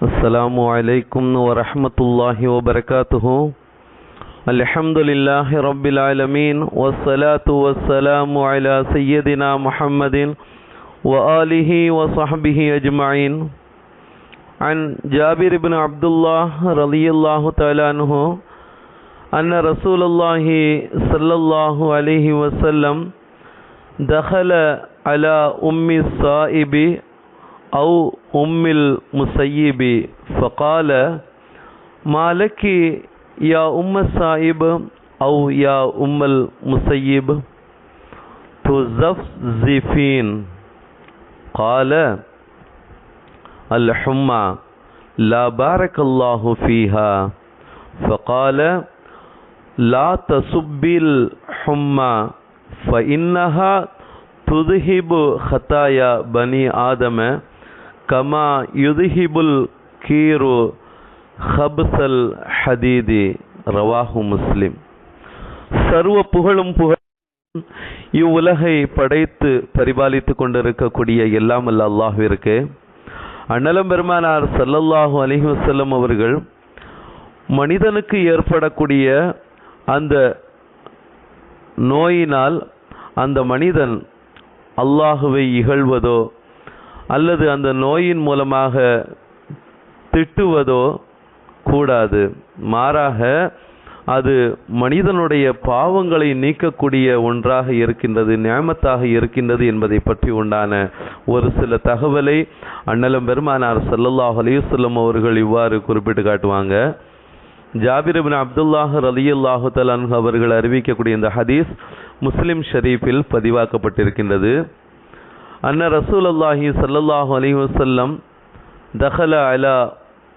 السلام عليكم ورحمة الله وبركاته. الحمد لله رب العالمين والصلاة والسلام على سيدنا محمد وآله وصحبه أجمعين. عن جابر بن عبد الله رضي الله تعالى عنه أن رسول الله صلى الله عليه وسلم دخل على أم الصائب أو أم المسيب فقال ما لك يا أم الصائب أو يا أم المسيب؟ تزفزفين. قال الحمى لا بارك الله فيها. فقال لا تسب الحمى فإنها تذهب خطايا بني آدم. Comma யுதுஹிபுல் கீரு ஹப்சல் ஹதீதி ரவாஹு முஸ்லிம் சர்வ புகழும் புகழும் இவ்வுலகை படைத்து பரிபாலித்து கொண்டிருக்கக்கூடிய எல்லாம் அல்ல அல்லாஹிற்கு அண்ணலம் பெருமானார் சல்லல்லாஹு அலஹி வசல்லம் அவர்கள் மனிதனுக்கு ஏற்படக்கூடிய அந்த நோயினால் அந்த மனிதன் அல்லாஹுவை இகழ்வதோ அல்லது அந்த நோயின் மூலமாக திட்டுவதோ கூடாது. மாறாக அது மனிதனுடைய பாவங்களை நீக்கக்கூடிய ஒன்றாக இருக்கின்றது நியமத்தாக இருக்கின்றது என்பதை பற்றி உண்டான ஒரு சில தகவலை அண்ணலம் பெருமானார் சல்லல்லாஹ் அலையுசல்லம் அவர்கள் இவ்வாறு குறிப்பிட்டு காட்டுவாங்க. ஜாபிரபின் அப்துல்லாஹ் ரலியல்லாஹு தஆலா அவர்கள் அறிவிக்கக்கூடிய இந்த ஹதீஸ் முஸ்லிம் ஷரீஃபில் பதிவாக்கப்பட்டிருக்கின்றது. அன்ன ரசூலுல்லாஹி சல்லாஹூ அலி வசல்லம் தஹல அலா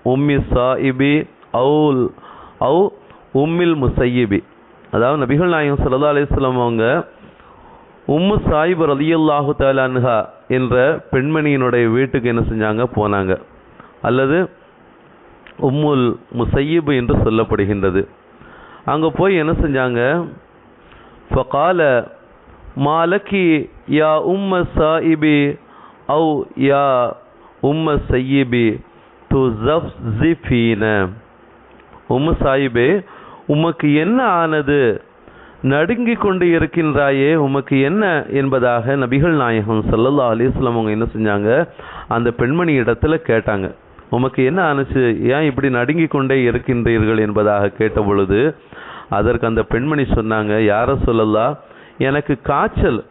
உம்மி சாஹிபி அவுல் அவு உம்மில் முசையிபி. அதாவது நபிகள் நாயகம் சல்லா அலிஸ்லாம் அவங்க உம்மு சாஹிப் ரலியுல்லாஹு தஆலா என்ற பெண்மணியினுடைய வீட்டுக்கு என்ன செஞ்சாங்க? போனாங்க. அல்லது உம்முல் முசையிபு என்று சொல்லப்படுகின்றது. அங்கே போய் என்ன செஞ்சாங்க? ஃபகால மாலக்கி யா உம்ம சாஹிபி அவு யா உம்ம சையிபி து ஜஃப்ஸிஃபீன உம்ம சாஹிபே உமக்கு என்ன ஆனது? நடுங்கிக் கொண்டு இருக்கின்றாயே உமக்கு என்ன என்பதாக நபிகள் நாயகம் சல்லல்லா அலிஸ்லாம் அவங்க என்ன செஞ்சாங்க? அந்த பெண்மணி இடத்துல கேட்டாங்க. உமக்கு என்ன ஆணுச்சு ஏன் இப்படி நடுங்கிக் கொண்டே இருக்கின்றீர்கள் என்பதாக கேட்ட பொழுது அதற்கு அந்த பெண்மணி சொன்னாங்க யார சொல்லலாம் எனக்கு காய்ச்சல்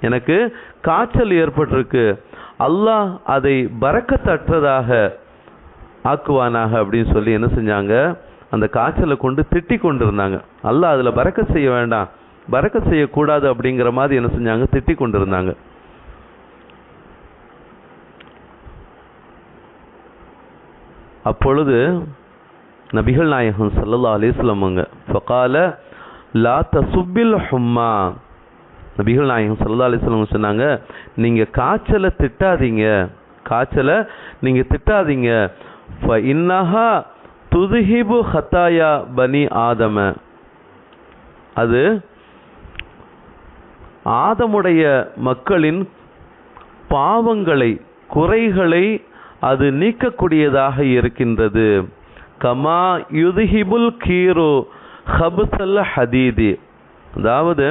எனக்கு காய்ச்சல் ஏற்பட்டிருக்கு. அல்லாஹ் அதை பறக்கத்தற்றதாக ஆக்குவானாக அப்படின்னு சொல்லி என்ன செஞ்சாங்க? அந்த காய்ச்சலை கொண்டு திட்டி கொண்டிருந்தாங்க. அல்லாஹ் அதில் பறக்க செய்ய வேண்டாம். பறக்க செய்யக்கூடாது அப்படிங்கிற மாதிரி என்ன செஞ்சாங்க? திட்டி கொண்டிருந்தாங்க. அப்பொழுது நபிகள் நாயகம் ஸல்லல்லாஹு அலைஹி ஃபகால லா தசுபில் ஹும்மா நபிகள் நாயகம் சல்லா அலிஸ்லம் சொன்னாங்க நீங்க காய்ச்சலை திட்டாதீங்க. காய்ச்சலை நீங்க திட்டாதீங்க. ஃப இன்னஹா துதுஹிபு ஹத்தாயா பனி ஆதம. அது ஆதமுடைய மக்களின் பாவங்களை குறைகளை அது நீக்கக்கூடியதாக இருக்கின்றது. கமா யுதுஹிபுல் கீரு ஹபுசல்ல ஹதீதி. அதாவது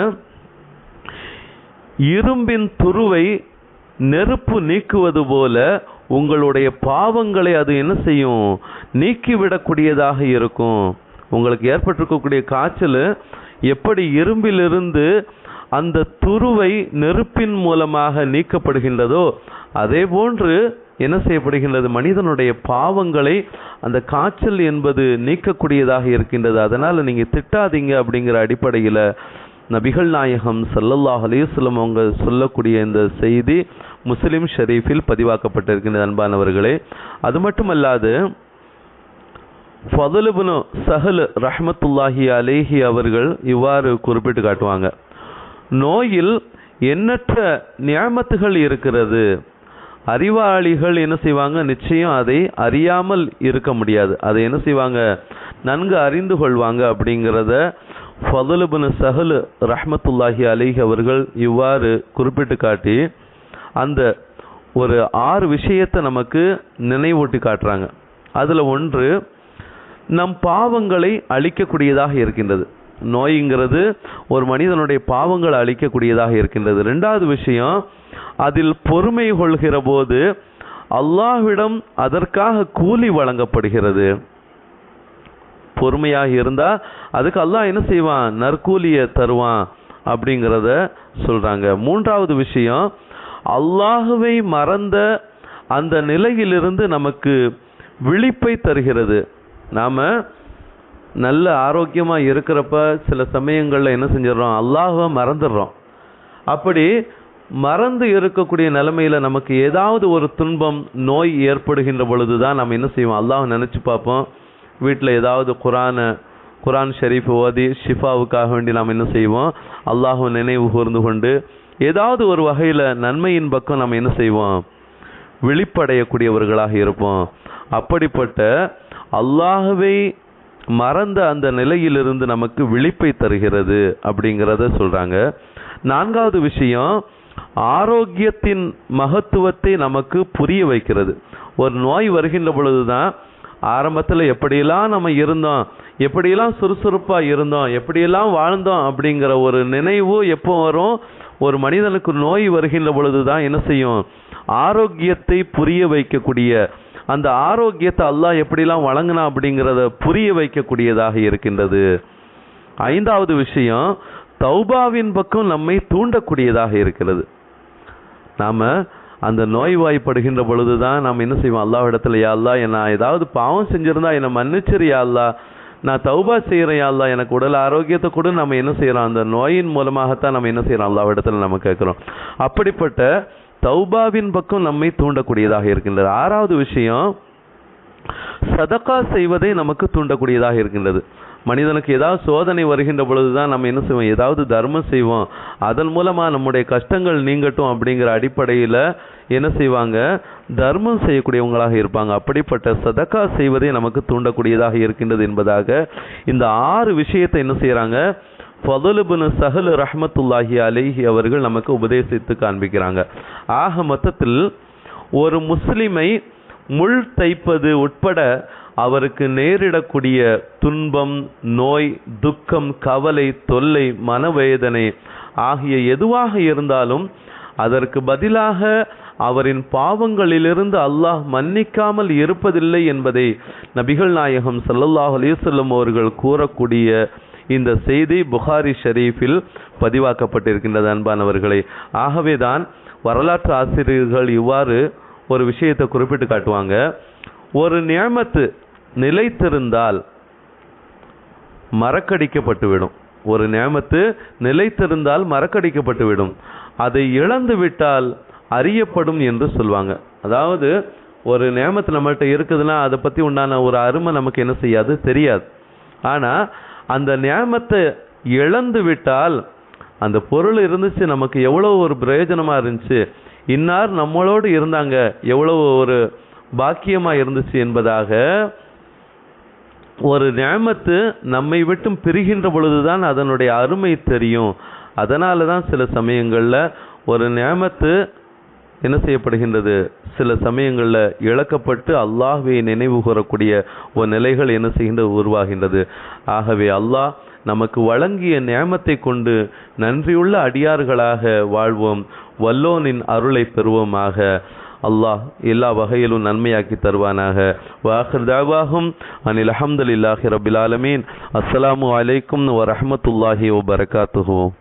இரும்பின் துருவை நெருப்பு நீக்குவது போல உங்களுடைய பாவங்களை அது என்ன செய்யும்? நீக்கிவிடக்கூடியதாக இருக்கும். உங்களுக்கு ஏற்பட்டிருக்கக்கூடிய காய்ச்சல் எப்படி இரும்பிலிருந்து அந்த துருவை நெருப்பின் மூலமாக நீக்கப்படுகின்றதோ அதே போன்று என்ன செய்யப்படுகின்றது? மனிதனுடைய பாவங்களை அந்த காய்ச்சல் என்பது நீக்கக்கூடியதாக இருக்கின்றது. அதனால் நீங்கள் திட்டாதீங்க அப்படிங்கிற அடிப்படையில் நபிகள் நாயகம் சல்லல்லாஹ் அலிஸ்லம் அவங்க சொல்லக்கூடிய இந்த செய்தி முஸ்லிம் ஷரீஃபில் பதிவாக்கப்பட்டிருக்கின்றது அன்பானவர்களே. அது மட்டுமல்லாது ஃபதுலுபுனு சஹல் ரஹமத்துல்லாஹி அலேஹி அவர்கள் இவ்வாறு குறிப்பிட்டு காட்டுவாங்க. நோயில் எண்ணற்ற நியமத்துகள் இருக்கிறது. அறிவாளிகள் என்ன செய்வாங்க? நிச்சயம் அதை அறியாமல் இருக்க முடியாது. அதை என்ன செய்வாங்க? நன்கு அறிந்து கொள்வாங்க அப்படிங்கிறத ஃபதுலுபின் சஹல் ரஹ்மத்துல்லாஹி அலிஹ் அவர்கள் இவ்வாறு குறிப்பிட்டு காட்டி அந்த ஒரு ஆறு விஷயத்தை நமக்கு நினைவூட்டி காட்டுறாங்க. அதில் ஒன்று நம் பாவங்களை அழிக்கக்கூடியதாக இருக்கின்றது. நோய்ங்கிறது ஒரு மனிதனுடைய பாவங்களை அழிக்கக்கூடியதாக இருக்கின்றது. ரெண்டாவது விஷயம் அதில் பொறுமை கொள்கிற போது அல்லாஹ்விடம் அதற்காக கூலி வழங்கப்படுகிறது. பொறுமையாக இருந்தால் அதுக்கு அல்லாஹ் என்ன செய்வான்? நற்கூலியை தருவான் அப்படிங்கிறத சொல்கிறாங்க மூன்றாவது விஷயம் அல்லாஹுவை மறந்த அந்த நிலையிலிருந்து நமக்கு விழிப்பை தருகிறது. நாம் நல்ல ஆரோக்கியமாக இருக்கிறப்ப சில சமயங்களில் என்ன செஞ்சிடறோம்? அல்லாஹுவை மறந்துடுறோம். அப்படி மறந்து இருக்கக்கூடிய நிலைமையில் நமக்கு ஏதாவது ஒரு துன்பம் நோய் ஏற்படுகின்ற பொழுதுதான் நம்ம என்ன செய்வோம்? அல்லாஹ் நினச்சி பார்ப்போம். வீட்டில் ஏதாவது குரானை குரான் ஷெரீஃப் ஓதி ஷிஃபாவுக்காக வேண்டி நாம் என்ன செய்வோம்? அல்லாஹ் நினைவு கூர்ந்து கொண்டு ஏதாவது ஒரு வகையில் நன்மையின் பக்கம் நாம் என்ன செய்வோம்? விழிப்படையக்கூடியவர்களாக இருப்போம். அப்படிப்பட்ட அல்லாஹுவை மறந்த அந்த நிலையிலிருந்து நமக்கு விழிப்பை தருகிறது அப்படிங்கிறத சொல்கிறாங்க நான்காவது விஷயம் ஆரோக்கியத்தின் மகத்துவத்தை நமக்கு புரிய வைக்கிறது. ஒரு நோய் வருகின்ற பொழுதுதான் ஆரம்பத்தில் எப்படியெல்லாம் நம்ம இருந்தோம் எப்படியெல்லாம் சுறுசுறுப்பாக இருந்தோம் எப்படியெல்லாம் வாழ்ந்தோம் அப்படிங்கிற ஒரு நினைவு எப்போ வரும்? ஒரு மனிதனுக்கு நோய் வருகின்ற பொழுது தான் என்ன செய்யும்? ஆரோக்கியத்தை புரிய வைக்கக்கூடிய அந்த ஆரோக்கியத்தை அல்லாஹ் எப்படிலாம் வழங்கினா அப்படிங்கிறத புரிய வைக்கக்கூடியதாக இருக்கின்றது. ஐந்தாவது விஷயம் தௌபாவின் பக்கம் நம்மை தூண்டக்கூடியதாக இருக்கிறது. நாம் அந்த நோய்வாய்ப்படுகின்ற பொழுது தான் நாம் என்ன செய்வோம்? அல்லாஹ் இடத்துல யாழ்லா நான் ஏதாவது பாவம் செஞ்சுருந்தா என்னை மன்னிச்சிரு யாழ்லா நான் தௌபா செய்கிறேன் யாழ்லா எனக்கு உடல் ஆரோக்கியத்தை கூட. நம்ம என்ன செய்கிறோம் அந்த நோயின் மூலமாகத்தான் நம்ம என்ன செய்கிறோம் அல்லாஹ் இடத்துல நம்ம கேட்குறோம். அப்படிப்பட்ட தௌபாவின் பக்கம் நம்மை தூண்டக்கூடியதாக இருக்கின்றது. ஆறாவது விஷயம் சதக்கா செய்வதை நமக்கு தூண்டக்கூடியதாக இருக்கின்றது. மனிதனுக்கு ஏதாவது சோதனை வருகின்ற பொழுது தான் நம்ம என்ன செய்வோம்? ஏதாவது தர்மம் செய்வோம். அதன் மூலமாக நம்முடைய கஷ்டங்கள் நீங்கட்டும் அப்படிங்கிற அடிப்படையில் என்ன செய்வாங்க? தர்மம் செய்யக்கூடியவங்களாக இருப்பாங்க. அப்படிப்பட்ட சதக்கா செய்வதே நமக்கு தூண்டக்கூடியதாக இருக்கின்றது என்பதாக இந்த ஆறு விஷயத்தை என்ன செய்கிறாங்க ஃபதுலுபின் சஹல் ரஹ்மத்துல்லாஹி அலிஹி அவர்கள் நமக்கு உபதேசித்து காண்பிக்கிறாங்க. ஆக மொத்தத்தில் ஒரு முஸ்லிமை முள் தைப்பது உட்பட அவருக்கு நேரிடக்கூடிய துன்பம் நோய் துக்கம் கவலை தொல்லை மனவேதனை ஆகிய எதுவாக இருந்தாலும் அதற்கு பதிலாக அவரின் பாவங்களிலிருந்து அல்லாஹ் மன்னிக்காமல் இருப்பதில்லை என்பதை நபிகள் நாயகம் சல்லல்லாஹ் அலிசல்லம் அவர்கள் கூறக்கூடிய இந்த செய்தி புகாரி ஷரீஃபில் பதிவாக்கப்பட்டிருக்கின்றது அன்பானவர்களே. ஆகவேதான் வரலாற்று ஆசிரியர்கள் இவ்வாறு ஒரு விஷயத்தை குறிப்பிட்டு காட்டுவாங்க. ஒரு நியமத்து நிலைத்திருந்தால் மறக்கடிக்கப்பட்டுவிடும். ஒரு நியமத்து நிலைத்திருந்தால் மறக்கடிக்கப்பட்டுவிடும். அதை இழந்து விட்டால் அறியப்படும் என்று சொல்வாங்க. அதாவது ஒரு நியமத்து நம்மள்கிட்ட இருக்குதுன்னா அதை பற்றி உண்டான ஒரு அருமை நமக்கு என்ன செய்யாது? தெரியாது. ஆனால் அந்த நியமத்தை இழந்து விட்டால் அந்த பொருள் இருந்துச்சு நமக்கு எவ்வளோ ஒரு பிரயோஜனமாக இருந்துச்சு இன்னார் நம்மளோடு இருந்தாங்க. எவ்வளவு ஒரு பாக்கியமாக இருந்துச்சு என்பதாக ஒரு நேமத்து நம்மை விட்டும் பிரிகின்ற பொழுதுதான் அதனுடைய அருமை தெரியும். அதனால தான் சில சமயங்களில் ஒரு நேமத்து என்ன செய்யப்படுகின்றது? சில சமயங்களில் இழக்கப்பட்டு அல்லாஹ்வை நினைவு கூறக்கூடிய ஒரு நிலைகள் என்ன செய்கின்றது உருவாகின்றது. ஆகவே அல்லாஹ் நமக்கு வழங்கிய நியமத்தை கொண்டு நன்றியுள்ள அடியார்களாக வாழ்வோம். வல்லோனின் அருளை பெறுவோமாக. அல்லாஹ் எல்லா வகையிலும் நன்மையாக்கி தருவானாக. வாஹர் தாவாகும் அனில் அஹமதுல்லாஹி ரபில் ஆலமீன். அஸ்ஸலாமு அலைக்கும் வரஹமத்துல்லாஹி வபரகாத்துஹு